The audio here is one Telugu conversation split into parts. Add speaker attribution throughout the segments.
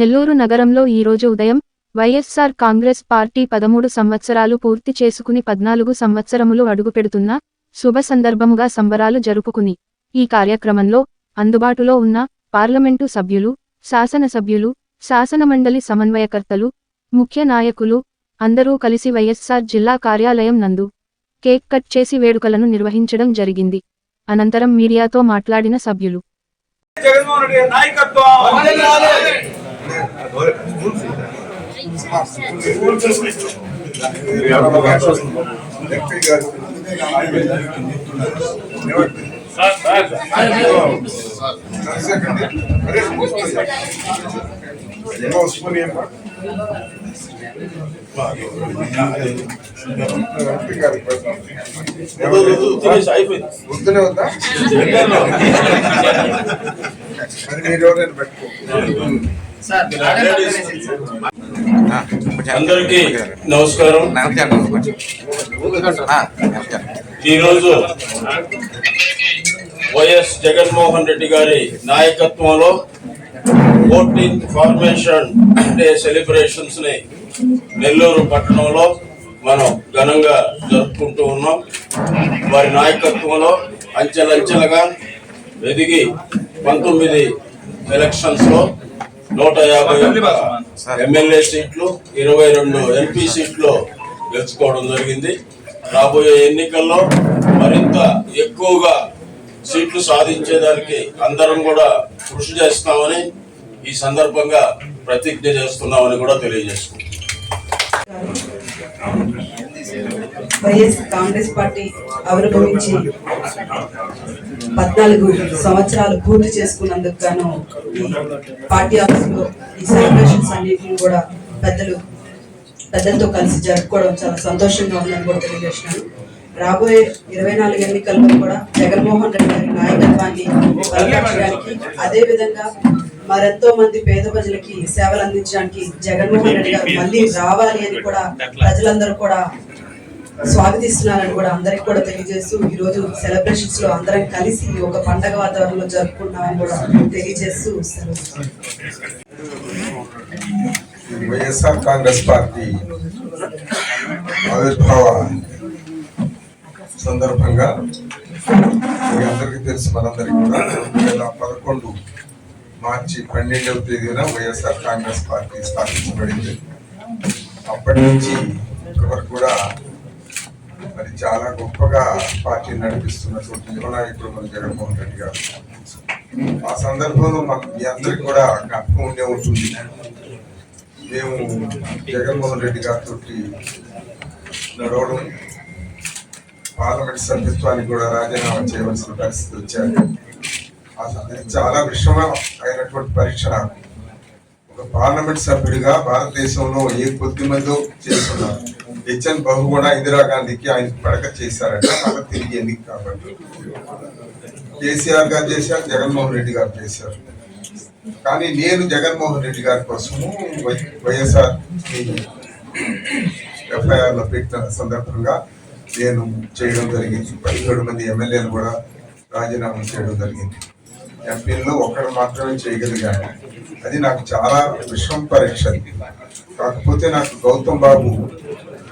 Speaker 1: నెల్లూరు నగరంలో ఈరోజు ఉదయం వైఎస్సార్ కాంగ్రెస్ పార్టీ పదమూడు సంవత్సరాలు పూర్తి చేసుకుని పద్నాలుగు సంవత్సరములు అడుగుపెడుతున్న శుభ సందర్భముగా సంబరాలు జరుపుకుని ఈ కార్యక్రమంలో అందుబాటులో ఉన్న పార్లమెంటు సభ్యులు శాసనసభ్యులు శాసనమండలి సమన్వయకర్తలు ముఖ్య నాయకులు అందరూ కలిసి వైఎస్సార్ జిల్లా కార్యాలయం నందు కేక్ కట్ చేసి వేడుకలను నిర్వహించడం జరిగింది. అనంతరం మీడియాతో మాట్లాడిన సభ్యులు.
Speaker 2: జగన్మోహన్ రెడ్డి
Speaker 3: మరి మీరు ఎవరైనా పెట్టుకో
Speaker 4: అందరికీ నమస్కారం. ఈరోజు వైఎస్ జగన్మోహన్ రెడ్డి గారి నాయకత్వంలో ఫోర్టీన్త్ ఫార్మేషన్ డే సెలబ్రేషన్స్ని నెల్లూరు పట్టణంలో మనం ఘనంగా జరుపుకుంటూ ఉన్నాం. వారి నాయకత్వంలో అంచెలంచెలుగా ఎదిగి పంతొమ్మిది ఎలక్షన్స్లో నూట యాభై ఎమ్మెల్యే సీట్లు ఇరవై రెండు ఎంపీ సీట్లు గెలుచుకోవడం జరిగింది. రాబోయే ఎన్నికల్లో మరింత ఎక్కువగా సీట్లు సాధించేదానికి అందరం కూడా కృషి చేస్తామని ఈ సందర్భంగా ప్రతిజ్ఞ చేస్తున్నామని కూడా తెలియజేస్తున్నాం
Speaker 5: వైఎస్ కాంగ్రెస్ పార్టీ ఆవిర్భవించి పద్నాలుగు సంవత్సరాలు పూర్తి చేసుకున్నందుకు గాను ఈ పార్టీ ఆఫీసులో ఈ సెలబ్రేషన్స్ అన్నింటిని కూడా పెద్దలు పెద్దలతో కలిసి జరుపుకోవడం చాలా సంతోషంగా ఉందని కూడా తెలియజేసినాను రాబోయే ఇరవై నాలుగు ఎన్నికల్లో కూడా జగన్మోహన్ రెడ్డి గారి నాయకత్వాన్ని బలపరచడానికి అదేవిధంగా మరెంతో మంది పేద ప్రజలకి సేవలు అందించడానికి జగన్మోహన్ రెడ్డి గారు మళ్ళీ రావాలి అని కూడా ప్రజలందరూ కూడా స్వాగతిస్తున్నారని కూడా అందరికి కూడా తెలియజేస్తూ ఈరోజు సెలబ్రేషన్స్లో అందరం కలిసి ఒక పండగ వాతావరణంలో జరుపుకుంటున్నామని కూడా తెలియజేస్తూ
Speaker 3: వైఎస్ఆర్ కాంగ్రెస్ పార్టీ ఆవిర్భావ సందర్భంగా మీ అందరికీ తెలుసు మనందరికీ కూడా రెండు వేల పదకొండు మార్చి పన్నెండవ తేదీన వైఎస్ఆర్ కాంగ్రెస్ పార్టీ స్థాపించబడింది. అప్పటి నుంచి ఇప్పటివరకు కూడా చాలా గొప్పగా పార్టీ నడిపిస్తున్నటువంటి యువ నాయకుడు మన జగన్మోహన్ రెడ్డి గారు. ఆ సందర్భంలో మాకు మీ అందరికి కూడా జ్ఞాపకం ఉండే ఉంటుంది. మేము జగన్మోహన్ రెడ్డి గారితో నడవడం పార్లమెంట్ సభ్యత్వానికి కూడా రాజీనామా చేయవలసిన పరిస్థితి వచ్చారు. ఆ చాలా విషమ అయినటువంటి పరీక్ష. ఒక పార్లమెంట్ సభ్యుడిగా భారతదేశంలో ఏ కొద్ది మందో చేస్తున్నారు. హెచ్ఎన్ బాబు కూడా ఇందిరాగాంధీకి ఆయన పడక చేశారట అలా తిరిగి ఎన్నిక కాబట్టి కేసీఆర్ గారు చేశారు జగన్మోహన్ రెడ్డి గారు చేశారు. కానీ నేను జగన్మోహన్ రెడ్డి గారి కోసము వై- వైఎస్ఆర్ ఎఫ్ఐఆర్లో పెట్టిన సందర్భంగా నేను చేయడం జరిగింది. పదిహేడు మంది ఎమ్మెల్యేలు కూడా రాజీనామా చేయడం జరిగింది. ఎంపీల్లో ఒక్కడు మాత్రమే చేయగలిగాను. అది నాకు చాలా విషం పరీక్ష. కాకపోతే నాకు గౌతమ్ బాబు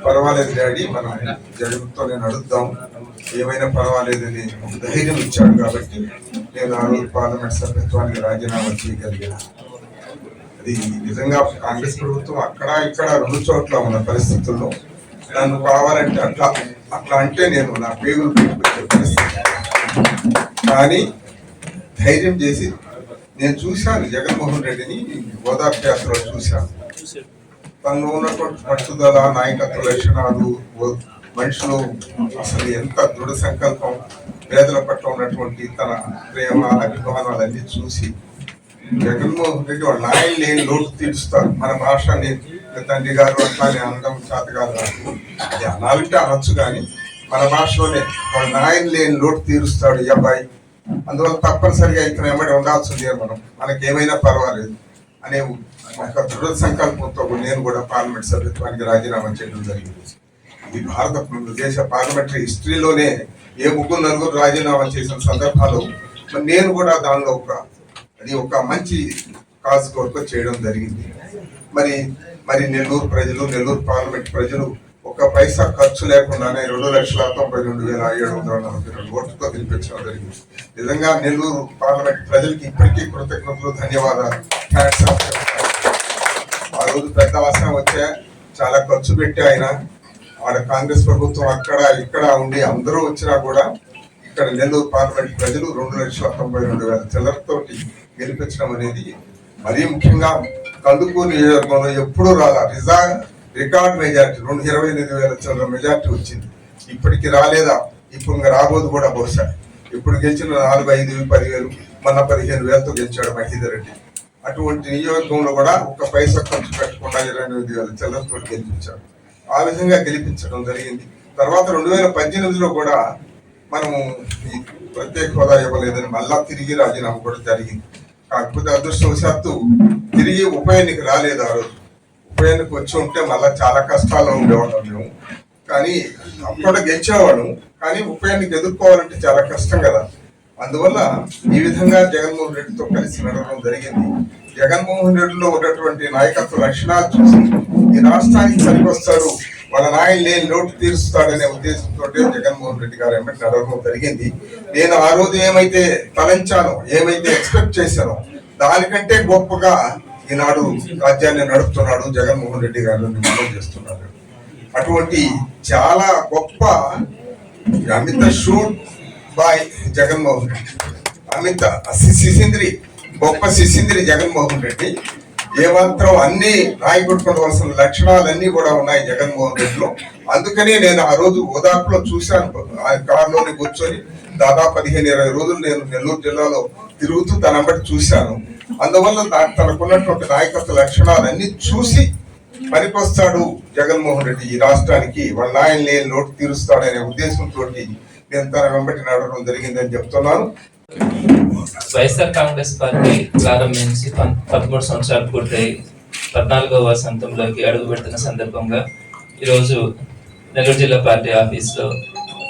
Speaker 3: పర్వాలేదు డాడీ మనం జరుగుతూ నేను అడుగుదాం ఏమైనా పర్వాలేదని ఒక ధైర్యం ఇచ్చాడు కాబట్టి నేను ఆ రోజు పార్లమెంట్ సభ్యత్వానికి రాజీనామా చేయగలిగిన. అది నిజంగా కాంగ్రెస్ ప్రభుత్వం అక్కడ ఇక్కడ రెండు చోట్ల ఉన్న పరిస్థితుల్లో నన్ను కావాలంటే అట్లా అట్లా అంటే నేను నా పేగులు పరిస్థితి. కానీ ధైర్యం చేసి నేను చూశాను జగన్మోహన్ రెడ్డిని గోదావరి యాత్రలో చూశాను. తనలో ఉన్నటువంటి పట్టుదల నాయకత్వ లక్షణాలు ఓ- మనిషిలో అసలు ఎంత దృఢ సంకల్పం పేదల పట్ల ఉన్నటువంటి తన ప్రేమ అభిమానాలు అన్ని చూసి జగన్మోహన్ రెడ్డి వాళ్ళ నాయన లేని లోటు తీర్చుతారు మన భాష నేను తండ్రి గారు అట్లానే అనడం చేత కాదు నాకు. అది అనాలంటే అనొచ్చు కానీ మన భాషలోనే వాళ్ళ నాయన లేని లోటు తీరుస్తాడు ఈ అబ్బాయి. అందువల్ల తప్పనిసరిగా ఇతను ఎమ్మడి ఉండాల్సిందే మనం. మనకేమైనా పర్వాలేదు. అనే ఒక దృఢ సంకల్పంతో నేను కూడా పార్లమెంట్ సభ్యత్వానికి రాజీనామా చేయడం జరిగింది. ఇది భారత దేశ పార్లమెంటరీ హిస్టరీలోనే ఏ ముగ్గురు నలుగురు రాజీనామా చేసిన సందర్భాలు మరి నేను కూడా దానిలో ఒక అది ఒక మంచి కాజ్ కొరకు చేయడం జరిగింది. మరి మరి నెల్లూరు ప్రజలు నెల్లూరు పార్లమెంట్ ప్రజలు ఒక పైసా ఖర్చు లేకుండానే రెండు లక్షల తొంభై రెండు వేల ఏడు వందల నలభై రెండు ఓట్లతో గెలిపించడం జరిగింది. నిజంగా నెల్లూరు పార్లమెంట్ ప్రజలకి ఇప్పటికీ కృతజ్ఞతలు ధన్యవాదాలు. ఆ రోజు పెద్ద అవసరం వచ్చే చాలా ఖర్చు పెట్టి ఆయన ఆడ కాంగ్రెస్ ప్రభుత్వం అక్కడ ఇక్కడ ఉండి అందరూ వచ్చినా కూడా ఇక్కడ నెల్లూరు పార్లమెంట్ ప్రజలు రెండు లక్షల తొంభై రెండు వేల చిల్లరతోటి గెలిపించడం అనేది మరీ ముఖ్యంగా కందుకూరు నియోజకవర్గంలో ఎప్పుడూ రాలా. రిజా రికార్డ్ మెజార్టీ రెండు ఇరవై ఎనిమిది వేల చిల్లర మెజార్టీ వచ్చింది. ఇప్పటికి రాలేదా? ఇప్పుడు ఇంకా రాబోదు కూడా బహుశా. ఇప్పుడు గెలిచిన నాలుగు ఐదు పదివేలు మన పదిహేను వేలతో గెలిచాడు మహేందర్ రెడ్డి. అటువంటి నియోజకవర్గంలో కూడా ఒక పైసా ఖర్చు పెట్టకుండా ఇరవై ఎనిమిది వేల చిల్లరతో గెలిపించాడు. ఆ విధంగా గెలిపించడం జరిగింది. తర్వాత రెండు వేల పద్దెనిమిదిలో కూడా మనము ఈ ప్రత్యేక హోదా ఇవ్వలేదని మళ్ళా తిరిగి రాజీనామా కూడా జరిగింది. కాకపోతే అదృష్టవశాత్తు తిరిగి ఉప ఎన్నిక రాలేదు ఆ రోజు. ఉప వచ్చి ఉంటే మళ్ళీ చాలా కష్టాల్లో ఉండేవాళ్ళం మేము. కానీ అప్పుడు గెలిచేవాడు కానీ ఉప ఎదుర్కోవాలంటే చాలా కష్టం కదా. అందువల్ల ఈ విధంగా జగన్మోహన్ రెడ్డితో కలిసి నడవడం జరిగింది. జగన్మోహన్ రెడ్డిలో ఉన్నటువంటి నాయకత్వ లక్షణాలు చూసి ఈ రాష్ట్రానికి సరికొస్తాడు వాళ్ళ నాయన లేని లోటు తీరుస్తాడనే ఉద్దేశంతో జగన్మోహన్ రెడ్డి గారు వెంబడి నడవడం జరిగింది. నేను ఆ రోజు ఏమైతే తలంచానో ఏమైతే ఎక్స్పెక్ట్ చేశానో దానికంటే గొప్పగా ఈనాడు రాజ్యాన్ని నడుపుతున్నాడు జగన్మోహన్ రెడ్డి గారు అమలు చేస్తున్నాడు అటువంటి చాలా గొప్ప అమిత షూట్ బాయ్ జగన్మోహన్ రెడ్డి. అమిత సి- శిశింద్రి గొప్ప శిశింద్రి జగన్మోహన్ రెడ్డి. ఏమాత్రం అన్ని నాయకుడికి లక్షణాలన్నీ కూడా ఉన్నాయి జగన్మోహన్ రెడ్డిలో. అందుకనే నేను ఆ రోజు ఓదార్పులో చూశాను. ఆ కూర్చొని దాదాపు పదిహేను ఇరవై రోజులు నేను నెల్లూరు జిల్లాలో తిరుగుతూ తన బట్టి చూశాను. అందువల్ల దా- తనకున్నటువంటి నాయకత్వ లక్షణాలన్నీ చూసి పనికొస్తాడు జగన్మోహన్ రెడ్డి ఈ రాష్ట్రానికి. వాళ్ళ నాయన లేని లోటు తీరుస్తాడనే ఉద్దేశంతో నేను తన వెంబటి నడవడం జరిగిందని చెప్తున్నాను.
Speaker 6: వైఎస్ఆర్ కాంగ్రెస్ పార్టీ ప్రారంభించి పదమూడు సంవత్సరాలు పూర్తయి పద్నాలుగవ వసంతంలోకి అడుగు పెడుతున్న సందర్భంగా ఈరోజు నెల్లూరు జిల్లా పార్టీ ఆఫీస్లో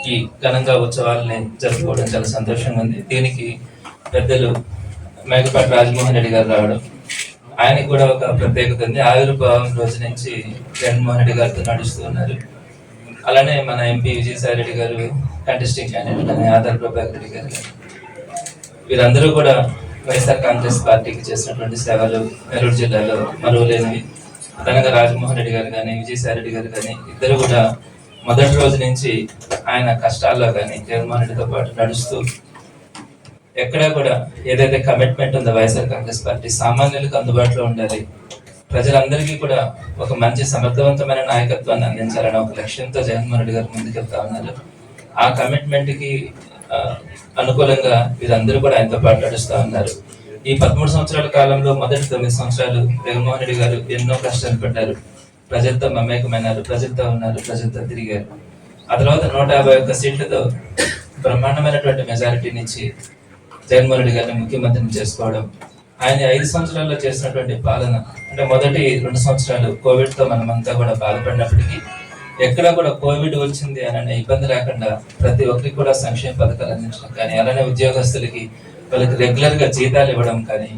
Speaker 6: ఈ ఘనంగా ఉత్సవాలని జరుపుకోవడం చాలా సంతోషంగా ఉంది. దీనికి పెద్దలు మేకపాటి రాజమోహన్ రెడ్డి గారు రావడం. ఆయనకి కూడా ఒక ప్రత్యేకత ఉంది. ఆవిర్భావం రోజు నుంచి జగన్మోహన్ రెడ్డి గారితో నడుస్తూ ఉన్నారు. అలానే మన ఎంపీ విజయసాయి రెడ్డి గారు కంటెస్టింగ్ క్యాండిడేట్ అని ఆధార్ ప్రభాకర్ రెడ్డి గారు. వీరందరూ కూడా వైఎస్ఆర్ కాంగ్రెస్ పార్టీకి చేసినటువంటి సేవలు నెల్లూరు జిల్లాలో మరువలేనివి. తనగా రాజమోహన్ రెడ్డి గారు కానీ విజయసాయి రెడ్డి గారు కానీ ఇద్దరు కూడా మొదటి రోజు నుంచి ఆయన కష్టాల్లో కానీ జగన్మోహన్ రెడ్డితో పాటు నడుస్తూ ఎక్కడ కూడా ఏదైతే కమిట్మెంట్ ఉందో వైఎస్ఆర్ కాంగ్రెస్ పార్టీ సామాన్యులకు అందుబాటులో ఉండాలి. ప్రజలందరికీ కూడా ఒక మంచి సమర్థవంతమైన నాయకత్వాన్ని అందించాలనే ఒక లక్ష్యంతో జగన్మోహన్ రెడ్డి గారు ముందుకెళ్తా ఉన్నారు. ఆ కమిట్మెంట్కి అనుకూలంగా వీరందరూ కూడా ఆయనతో పాటు నడుస్తూ ఉన్నారు. ఈ పదమూడు సంవత్సరాల కాలంలో మొదటి తొమ్మిది సంవత్సరాలు జగన్మోహన్ రెడ్డి గారు ఎన్నో కష్టాలు పడ్డారు. ప్రజలతో మమేకమైనారు ప్రజలతో ఉన్నారు ప్రజలతో తిరిగారు. ఆ తర్వాత నూట యాభై ఒక్క సీట్లతో బ్రహ్మాండమైనటువంటి మెజారిటీనిచ్చి జగన్మోహన్ రెడ్డి గారిని ముఖ్యమంత్రిని చేసుకోవడం ఆయన ఐదు సంవత్సరాల్లో చేసినటువంటి పాలన అంటే మొదటి రెండు సంవత్సరాలు కోవిడ్తో మనమంతా కూడా బాధపడినప్పటికీ ఎక్కడ కూడా కోవిడ్ వచ్చింది అనే ఇబ్బంది లేకుండా ప్రతి ఒక్కరికి కూడా సంక్షేమ పథకాలు అందించడం కానీ అలానే ఉద్యోగస్తులకి వాళ్ళకి రెగ్యులర్గా జీతాలు ఇవ్వడం కానీ